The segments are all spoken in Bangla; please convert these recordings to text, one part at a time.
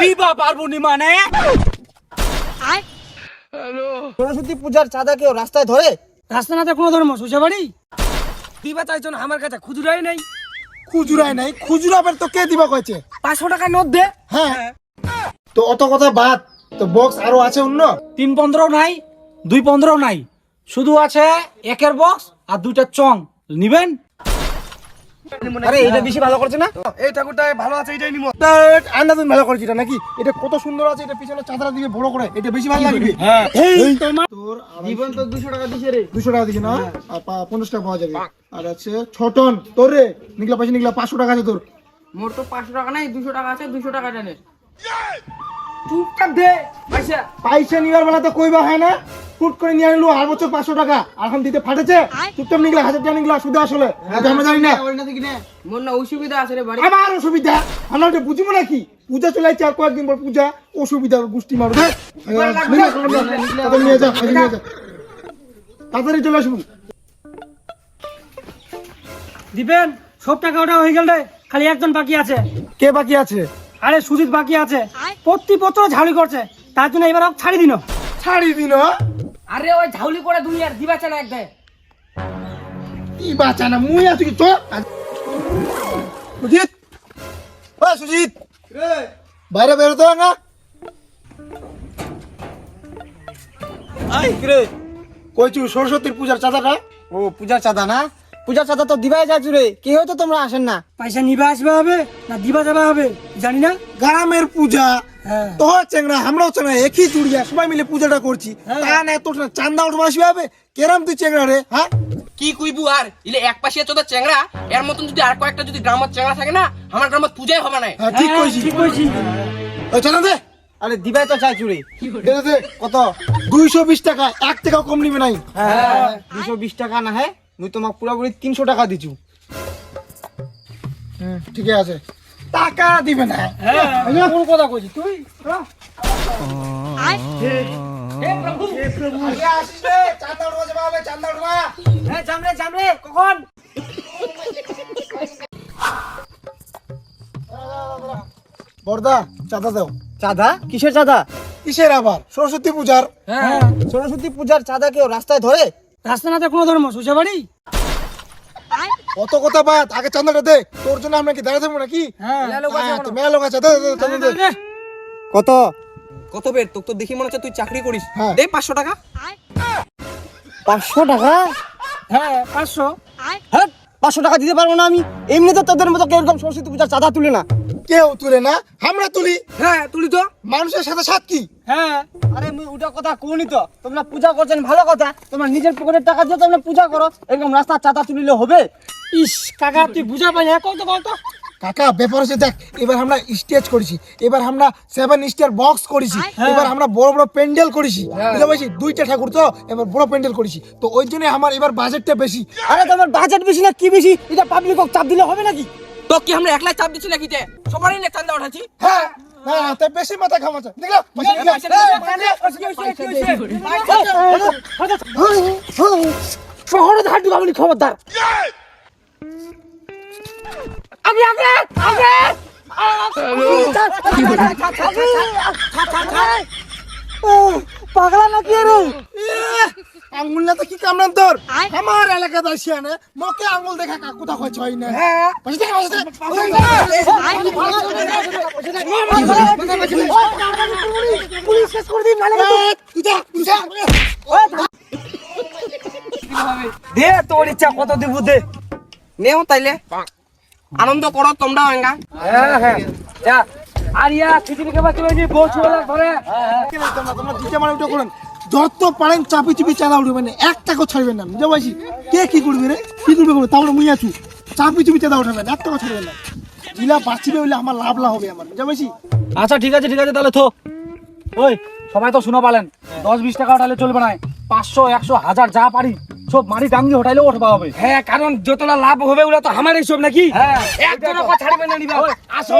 দিবা পারব নি মানে? সরস্বতী পূজার চাঁদা কেউ রাস্তায় ধরে? রাস্তা না কোনো ধর্ম সোজা বাড়ি? দিবা চাইছো না আমার কাছে খুচরাই নেই। খুচুরায় নাই খুচুরাবের তো কে দিবা কয়েছে পাঁচশো টাকা নোট দে। হ্যাঁ। তো অত কথা বাদ তো বক্স আরও আছে অন্য? তিন পনেরো নাই দুই পনেরো নাই। শুধু আছে একের বক্স আর দুইটা চং। নিবেন? আরে এটা বেশি ভালো করছে না? এই ঠাকুরটা ভালো আছে এটাই নিমো। আন্দাজ ভালো করেছি এটা নাকি? এটা কত সুন্দর আছে এটা পিছনে চাদরা দিয়ে বড় করে এটা বেশি ভালো লাগবে। হ্যাঁ। তোর জীবন তো দুশো টাকা দিছে রে। দুশো টাকা দিছি না? আর পা- পঞ্চাশ টাকা পাওয়া যাবে। আর আছে টন তোর রে। নিকলা পয়সা নিকলা পাঁচশো টাকা আছে তোর। মোর তো পাঁচশো টাকা নাই দুশো টাকা আছে দুশো টাকা জানে। চুপচাপ দে। পয়সা। পয়সা নিবার বেলা তো কইবা হয় না। ফুট করে নিয়ে আনলো আর বছর পাঁচশো টাকা। আর এখন দিতে ফাটেছে। চুপচাপ হাজার টাকা আসলে। আমরা জানি না। মোর না অসুবিধা আছে রে বাড়ি। আমার অসুবিধা। আমরা ওটা বুঝব নাকি? পূজা চলে যাচ্ছে আর কয়েকদিন পর পূজা। অসুবিধা মারো হ্যাঁ? তাড়াতাড়ি নিয়ে যা নিয়ে যা। তাড়াতাড়ি চলে আসব দিবেন? সব টাকা ওটা হয়ে গেল রে। খালি একজন বাকি আছে। কে বাকি আছে? আরে সুজিত বাকি আছে। প্রতি বছর ঝাড়ি করছে। তার জন্য এবার ছাড়ি দিন। ছাড়ি দিন? আরে ওই ঝাউলি করে দুনিয়ার দিবা চালা এক দেয় কি বাঁচা না মুই আছি কি তো সুজিত? ও সুজিত! বাইরে বেরো তো না? আই রে? কইছু সরস্বতীর পূজার চাঁদাটা? ও পূজার চাঁদা না? পূজার চাঁদা তো দিবাই যাচ্ছ রে কে হয়তো তোমরা আসেন না? পয়সা নিবা আসবে হবে না দিবা যাবা হবে? জানি না। গ্রামের পূজা। তো চেংরা আমরাও চেংরা একই জুড়িয়া সবাই মিলে পূজাটা করছি। তা না তোর চান্দা উঠবা আসবে হবে কেরাম তুই চেংরা রে হ্যাঁ? কি কইবু আর? ইলে এক পাশে চোদা চেংড়া এর মতন যদি আর কয়েকটা যদি গ্রামত চেংড়া থাকে না আমার গ্রামত পূজাই হবে না। হ্যাঁ ঠিক হ্যাঁ, কইছি। ঠিক কইছি। ওই চাঁদা দে। আরে দিবাই তো দে, দে কত? দুইশো বিশ টাকা এক টাকাও কম নিবে নাই। হ্যাঁ দুশো বিশ টাকা না হ্যাঁ? মুই তোমাক পুরাপুরি তিনশো টাকা দিছু হুম, ঠিকই আছে। টাকা দিবে না। হ্যাঁ কোন কথা কইছি তুই। হ্যাঁ কখন? বর্দা চাঁদা দাও। চাঁদা? কিসের চাঁদা? কিসের আবার? সরস্বতী পূজার। হ্যাঁ। সরস্বতী পূজার চাঁদা কেউ রাস্তায় ধরে? রাস্তা না কোনো ধর্ম সোজা বাড়ি অত কথা বাদ আগে চান্দাটা দে। তোর জন্য আমরা কি দাঁড়াতে পারব নাকি? হ্যাঁ। হ্যাঁ, তো মেলা লোক আছে দে, দে, দে, দে। কত? কত বের? তোর তো দেখি মনে হচ্ছে তুই চাকরি করিস। হ্যাঁ। দে পাঁচশো টাকা। পাঁচশো টাকা? হ্যাঁ পাঁচশো। হ্যাঁ পাঁচশো টাকা দিতে পারব না আমি। এমনি তো তোদের মতো কেউ এরকম সরস্বতী পূজার চাঁদা তুলে না। কেউ তুলে না আমরা তুলি। হ্যাঁ তুলি তো। মানুষের সাথে সাথ কি? হ্যাঁ। আরে মুই ওটা কথা কোনি তো তোমরা পূজা করছেন ভালো কথা তোমরা নিজের পকেটের টাকা দিয়ে তোমরা পূজা করো এরকম রাস্তার চাঁদা তুলিলে হবে? ইস কাকা তুই বুঝা পাই না কত কত কাকা ব্যাপার হচ্ছে দেখ এবার আমরা স্টেজ করেছি এবার আমরা সেভেন স্টার বক্স করেছি এবার আমরা বড় বড় প্যান্ডেল করেছি। বুঝতে পারছি দুইটা ঠাকুর তো এবার বড় প্যান্ডেল করেছি। তো ওই জন্য আমার এবার বাজেটটা বেশি। আরে তোমার বাজেট বেশি না কি বেশি? এটা পাবলিক চাপ দিলে হবে নাকি? তো কি আমরা একলাই চাপ দিচ্ছি নাকি তে সবারই না চান্দা উঠাচ্ছি হ্যাঁ হ্যাঁ তাই বেশি মাথা দেখলা দিলা? শহরে দিবা খবরদার আগে আগে আগে পাগলা নাকি রে ইয়ে, আঙ্গুল না তো কি কামড়ান তোর? আমার এলাকা দাসিয়া না মকে আঙ্গুল দেখা কাকুতা কইছ হয়। না দে। পুলিশ শেষ করে দিন নালে তোর ইচ্ছা কত দিব দে। নেও তাইলে। আনন্দ করো তোমরা এঙ্গা হ্যাঁ হ্যাঁ। যা। আর ইয়া খিচুড়ি খাবার চলে যে বউ ছোলা ধরে তোমরা তোমরা দিতে মানে ওটা করেন যত পারেন চাপি চুপি চালা উঠবে না এক টাকা ছাড়বেন না পারছি? কে কি করবে রে? কি করবে করবে তাহলে মুই আছু। চাপি চুপি চাঁদা উঠাবেন এক টাকা ছাড়বেন না। জিলা বাঁচিবে বলে আমার লাভ লাভ হবে আমার পারছি? আচ্ছা ঠিক আছে ঠিক আছে, তাহলে তো ওই, সবাই তো শুনো পালেন। দশ বিশ টাকা উঠালে চলবে না। পাঁচশো, একশো, হাজার, যা পারি। সব মারি ডাঙ্গি ওঠাইলেও উঠবা হবে হ্যাঁ কারণ যতটা লাভ হবে ওগুলো তো আমার এইসব নাকি? হ্যাঁ একজনের কথা ছাড়বে না নিবা। আসো।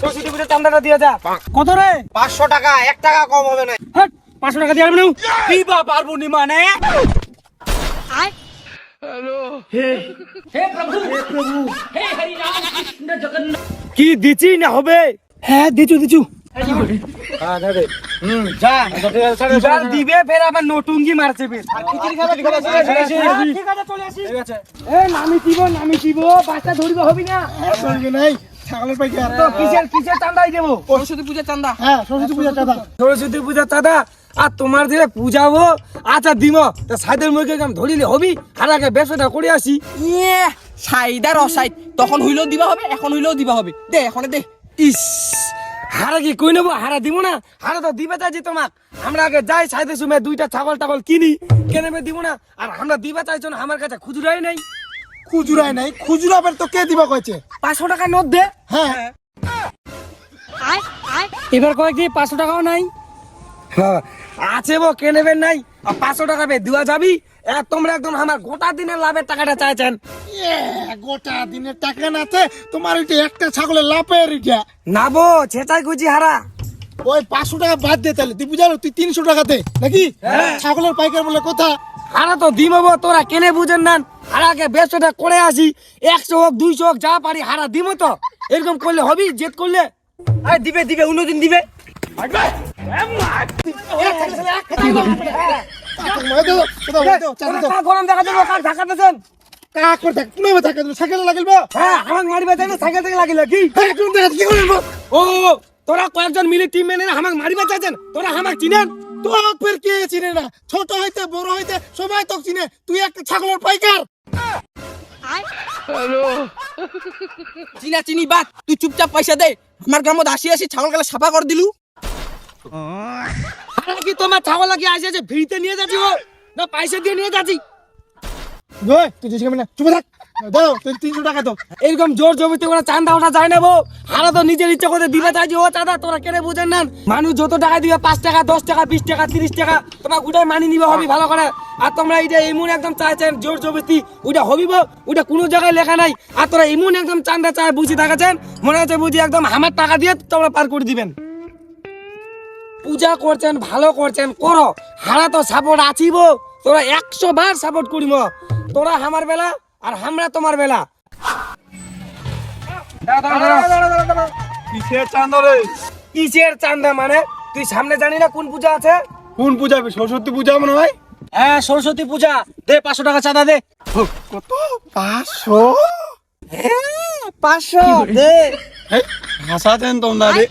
সরস্বতী চান্দাটা দিয়ে যা। কত রে? পাঁচশো টাকা এক টাকা কম হবে না। হ্যাঁ পাঁচশো টাকা দিয়ে আসবে না দিবা পারব নি মানে? কি দিছি না হবে? হ্যাঁ দিচু দিচু। দিবে দিব দিব দেবো সরস্বতী পূজার চাঁদা আর তোমার যে পূজাবো আচ্ছা দিম তা সাইদের মুখে ধরিলে হবি হারাকে ব্যবসাটা করে আসি সাইদার অসাইদ। তখন হইলেও দিবা হবে, এখন হইলেও দিবা হবে। দে, এখন দে। ইস। হারা কি কই নেব? হারা দিব না? হারা তো দিবে চাইছি তোমাক। আমরা আগে যাই সাইতে সুমে দুইটা ছাগল টাগল কিনি কেনে দিব না? আর আমরা দিবে চাইছো না আমার কাছে খুচরাই নাই। খুচুরাই নাই। খুচুরা বের তো কে দিবা কইছে? পাঁচশো টাকা নোট দে। হ্যাঁ। আয় আয়। এবার কয়েকদিন পাঁচশো টাকাও নাই। হ্যাঁ আছে বো কে নেবেন নাই। পাঁচশো টাকা পে দেওয়া যাবি? আর তোমরা একদম আমার গোটা দিনের লাভের টাকাটা চাইছেন। এ, গোটা দিনের টাকা নাতে তোমার ওইটা একটা ছাগলের লাভের এটা না বো ছেঁচাই খুঁজি হারা। ওই পাঁচশো টাকা বাদ দে তাহলে তুই বুঝালো তুই তিনশো টাকাতে নাকি? ছাগলের পাইকার বলে কথা। হারা তো দিম বো তোরা কেনে বুঝেন না। হারাকে ব্যবসাটা করে আসি একশো হোক দুইশো হোক যা পারি হারা দিব তো। এরকম করলে হবি জেদ করলে? আরে দিবে দিবে উন্নদিন দিবে। কয়েকজন তোরা চিনেন কে চিনে না ছোট হইতে বড় হইতে সবাই তো চিনে তুই একটা ছাগলের পাইকার চিনা চিনি বাদ, তুই চুপচাপ পয়সা দে। আমার গ্রামত আসি আসি ছাগল গেলে সাফা করে দিলু। কি তোমার আসে যে নিয়ে যাচ্ছি ও না পয়সা দিয়ে নিয়ে যাচ্ছি? ওই তুই চুপ থাক। দাও তুই তিনশো টাকা এরকম জোর জমিতে চান্দা ওঠা যায় না বউ। তো নিজের করে দিবে ও চাঁদা, তোরা কেনে বুঝেন না। মানুষ যত টাকা দিবে, পাঁচ টাকা, দশ টাকা, বিশ টাকা, তিরিশ টাকা, তোমার ওটাই মানি নিবে, হবি ভালো করে। আর তোমরা এটা এমন একদম চাইছেন জোর জবস্তি ওটা হবিব ওটা কোনো জায়গায় লেখা নাই। আর তোরা এমন একদম চান্দা চায় বুঝি থাকাছেন মনে হচ্ছে বুঝি একদম আমার টাকা দিয়ে তোমরা পার করে দিবেন। পূজা করছেন ভালো করছেন করো। হারা তো সাপোর্ট আছিব। তোরা একশো বার সাপোর্ট করিব তোরা আমার বেলা আর আমরা তোমার বেলা। কিসের চাঁদা রে? কিসের চান্দা মানে? তুই সামনে জানি না কোন পূজা আছে? কোন পূজা? সরস্বতী পূজা মনে হয়? হ্যাঁ সরস্বতী পূজা। দে পাঁচশো টাকা চাঁদা দে। কত? পাঁচশো? পাঁচশো। দে। হাসাতেন তোমরা রে।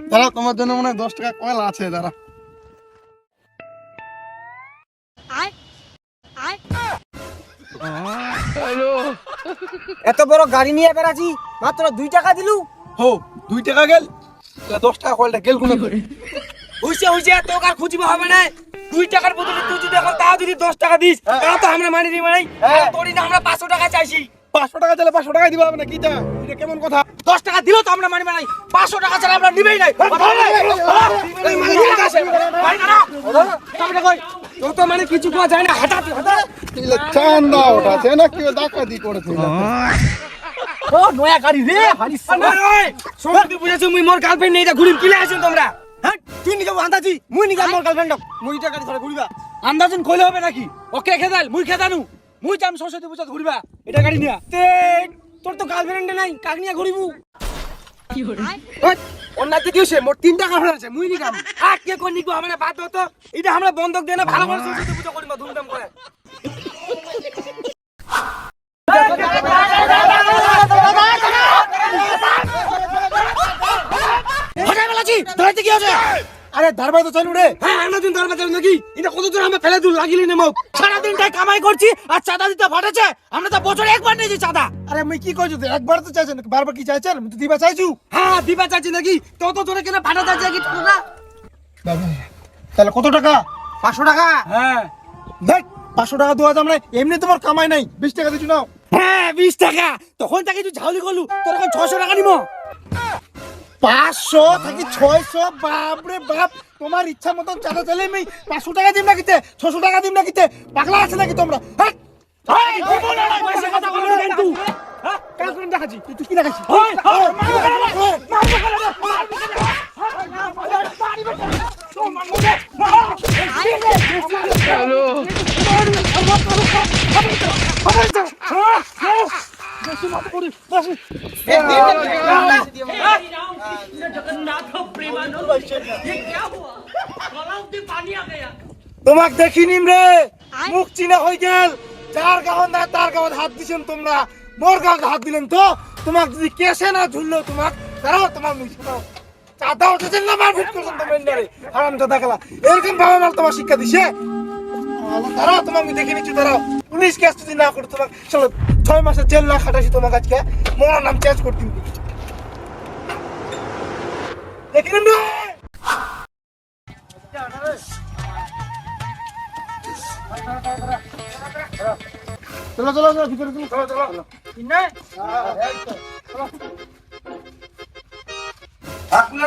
দাঁড়া তোমার জন্য মনে হয় দশ টাকা কয়েল আছে দাঁড়া এত বড় গাড়ি নিয়ে বেড়াচ্ছি মাত্র দুই টাকা দিলু। হো দুই টাকা গেল? তা দশ টাকা কয়েলটা গেল কোনো করে? হইছে হইছে তোকে আর খুঁজিব হবে না। দুই টাকার বদলে তুই যদি এখন তাও যদি দশ টাকা দিস তাও তো আমরা মানি দিব নাই। তোরই না আমরা পাঁচশো টাকা চাইছি। পাঁচশো টাকা চাইলে পাঁচশো টাকা দিবা হবে না কি এটা কেমন কথা? দশ টাকা দিলেও তো আমরা মানিব নাই পাঁচশো টাকা ছাড়া আমরা নিবেই নাই। তো মানে কিছু যায় না হাঁটাতে চান্দা ওঠাছে না কেউ ডাকাতি করেছে ও নয়া গাড়ি রে বুঝেছ মুই মোর গার্লফ্রেন্ড নেই কিলে আছেন তোমরা? হ্যাঁ তুই আন্দাজি মুই নিকে মোর গার্লফ্রেন্ড মুই এটা গাড়ি ধরে ঘুরিবা। আন্দাজন কইলে হবে নাকি? ওকে খেদাল মুই খেদানু। মুই যাম সরস্বতী পূজা ঘুরিবা এটা গাড়ি নিয়া। তোর তো গার্লফ্রেন্ড নাই কাক নিয়া ঘুরিবু? কি কি দিছে মোর তিন টাকা আছে মুই নিকাম আ কে কোন নিকো আমরা বাদ তো। এটা আমরা বন্ধক দেনা ভালো করে সরস্বতী পূজা করিবা ধুমধাম করে। হঠাৎ কি আছে আরে ধারবাই তো চলু রে। হ্যাঁ আমরা দিন দরবার যাবেন নাকি? এটা কত আমরা ফেলে দূর লাগিলি না মুখ সারাদিনটাই কামাই করছি আর চাঁদা দিতে ফাটেছে। আমরা তো বছরে একবার নিয়েছি চাঁদা। আরে আমি কি কইছো একবার তো চাইছেন বারবার কি চাইছেন আমি তো দিবা চাইছু। হ্যাঁ দিবা চাচ্ছি নাকি? তো তো তোরা কেন ফাটা যাচ্ছে কি তোরা তাহলে কত টাকা? পাঁচশো টাকা। হ্যাঁ। দেখ পাঁচশো টাকা দেওয়া যাবে না এমনি তোমার কামাই নাই। বিশ টাকা দিচ্ছ নাও। হ্যাঁ বিশ টাকা। তখন তাকে তুই ঝাউলি করলু। তোর এখন ছশো টাকা নিব। পাঁচশো থাকি ছয়শো? বাপরে বাপ। তোমার ইচ্ছা মতন চাঁদা চাইলে আমি পাঁচশো টাকা দিম না কিতে ছশো টাকা দিম না কিতে পাগলা আছে নাকি তোমরা হ্যাঁ তোমাক দেখিনিম রে। মুখ চিনা হয়ে গেল। যার গাহন না তার গাহন হাত দিছেন তোমরা। মোর গাহন হাত দিলেন তো। তোমাক যদি কেসে না ঝুললো তোমাক, তারাও তোমার মুখ শোনাও চাঁদা উঠেছেন না মারপিট করছেন তোমার ইন্ডারে হারাম চাঁদা খেলা। শিক্ষা দিছে। তারাও তোমাকে দেখে নিচ্ছি, তারাও। পুলিশ কেস যদি না করে তোমাকে, চলো। ছয় মাসের জেল না খাটাইছি তোমার আজকে মোর নাম চেঞ্জ করতে দেখে রে চলো চলো চলো ভিতরে চলো। চলো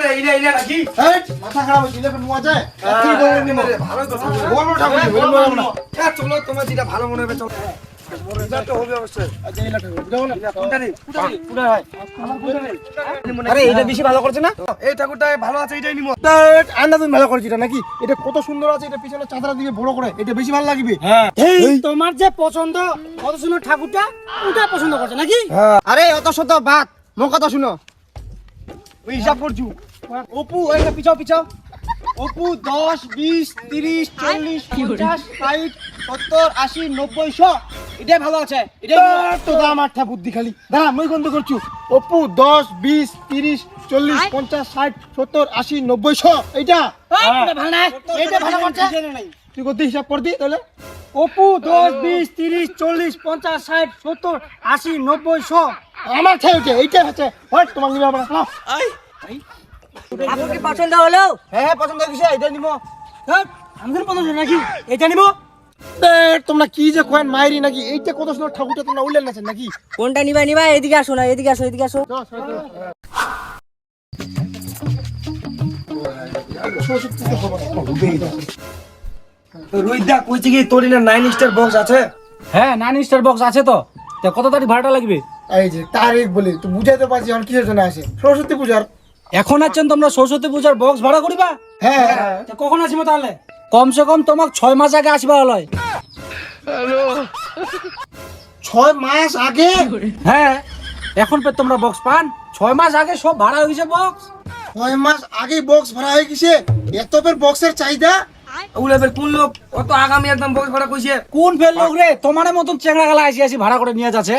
এই, মাথা খারাপ হয়েছিল নোয়া যায়। এক্ষুনি বলে নিবো। বড় বড় ঠাকুর দিবো, বড় বড় না। হ্যাঁ চলো তোমার যেটা ভালো মনে হবে চলো। আরে এটা বেশি ভালো করছে না? এই ঠাকুরটা ভালো আছে এইটাই নিমো ধ্যাৎ, ভালো করেছি এটা নাকি? এটা কত সুন্দর আছে এটা পিছনে চাদরা দিকে বড় করে এটা বেশি ভালো লাগবে? তোমার যে পছন্দ কত সুন্দর ঠাকুরটা ওটা পছন্দ করছে নাকি? আরে অত শত বাদ মোর কথা শুনো। ওই হিসাব করছু। অপু ওইটা পিছাও পিছাও। অপু দশ বিশ তিরিশ চল্লিশ পঞ্চাশ ষাট সত্তর আশি নব্বই শো। এটাই ভালো আছে এটাই তো দাম আটটা বুদ্ধি খালি। দাঁড়া মই গন্ধ করছু। অপু দশ বিশ তিরিশ চল্লিশ পঞ্চাশ ষাট সত্তর আশি নব্বই শ এইটা। ভালো না? এইটা ভালো করছে। তুই কত হিসাব কর দি তাহলে। অপু দশ বিশ তিরিশ চল্লিশ পঞ্চাশ ষাট সত্তর আশি নব্বই শো। আমার ঠাই হচ্ছে। এইটা হচ্ছে হট তোমার নিবে আমরা। আপনার কি পছন্দ হলো? হ্যাঁ পছন্দ হয়েছে এটা নিব হ্যাঁ আমাদের পছন্দ নাকি? এটা নিব তোমরা কি যে কয়েন মাইরি নাকি? এইটা কত সুন্দর ঠাকুরটা তোমরা উল্লেন নাকি? কোনটা নিবা নিবা এদিকে আসো না এদিকে আসো এদিকে আসো। রুইদা কইছে কি তোর না নাইন স্টার বক্স আছে? হ্যাঁ নাইন স্টার বক্স আছে তো। তা কত তারিখ ভাড়াটা লাগবে? এই যে তারিখ বলি তো বুঝাইতে পারছি এখন কিসের জন্য আসে। সরস্বতী পূজার। এখন আছেন তোমরা সরস্বতী পূজার বক্স ভাড়া করিবা? হ্যাঁ হ্যাঁ। তা কখন আসব তাহলে? কমসে কম তোমাক ছয় মাস আগে আসবা হলয় ছয় মাস আগে? হ্যাঁ এখন পে তোমরা বক্স পান। ছয় মাস আগে সব ভাড়া হয়ে গেছে বক্স ছয় মাস আগে বক্স ভাড়া হয়ে গেছে? এত বের বক্সের চাহিদা? ফের কোন লোক অত আগামী একদম বক্স ভাড়া কইছে? কোন ফেল লোক রে? তোমার মতন চেংড়া গালা আসি আসি ভাড়া করে নিয়ে যাচ্ছে।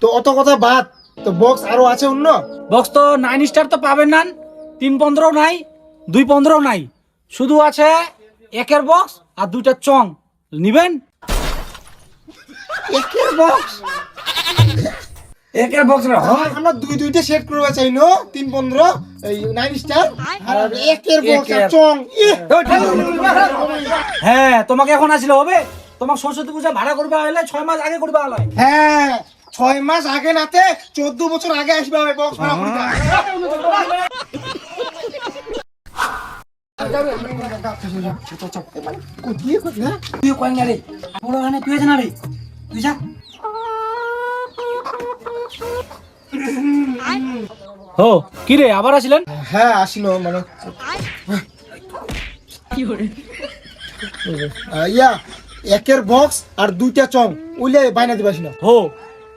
তো অত কথা বাদ। তো বক্স আরও আছে অন্য? বক্স তো নাইন স্টার তো পাবেন না। তিন পনেরো নাই দুই পনেরো নাই। শুধু আছে একের বক্স আর দুইটা চং। নিবেন? একের বক্স একের বক্স না হয়। আমরা দুই দুইটা সেট করবে চাই নো তিন পনেরো এই নাইন স্টার আর একের বক্স আর চং। হ্যাঁ তোমাকে এখন আসলে হবে। তোমার সরস্বতী পূজা ভাড়া করবে হলে ছয় মাস আগে করবে হলে হ্যাঁ ছয় মাস আগে নাতে চোদ্দ বছর আগে আসবে বক্স ভাড়া করতে। কোথায় কোথায় তুই কই না রে বড় গানে তুই না রে তুই যা হো কি রে আবার আসলেন? হ্যাঁ আসিল মানে। ইয়া একের বক্স আর দুইটা চং উইলে বাইনা দিবাস না হো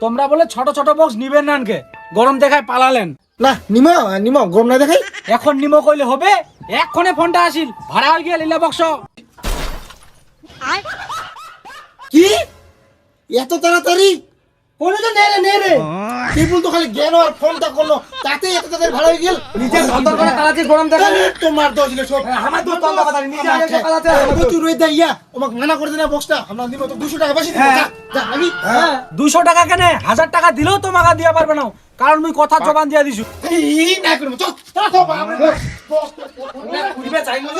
তোমরা বলে ছোট ছোট বক্স নিবেন না আনকে। গরম দেখায় পালালেন। না নিম নিম গরম না দেখাই। এখন নিমো কইলে হবে? এক্ষণে ফোনটা আসিল। ভাড়া হয়ে গিয়ে লীলা বক্স। কি? এত তাড়াতাড়ি? বলে তো নে রে নে রে। কেবল তো খালি জ্ঞান আর ফোনটা করল। তাতে এত তাড়াতাড়ি হয়ে গেল? নিজের অন্তর করে কালাতে গরম দেখা তোমার দোষ ছিল সব আমার দোষ তো অন্য কথা নিজে আগে কালাতে তুই ইয়া। আমাকে মানা করে দে না বক্সটা। আমরা দিব তো 200 টাকা বেশি দিব যা যা নাকি দুশো টাকা কেনে? হাজার টাকা দিলেও তো তোমাকে দিয়া পারবে না। কারণ মুই কথা জবান দিয়া দিছু এই না করব বাবা ঘুরবে চাই না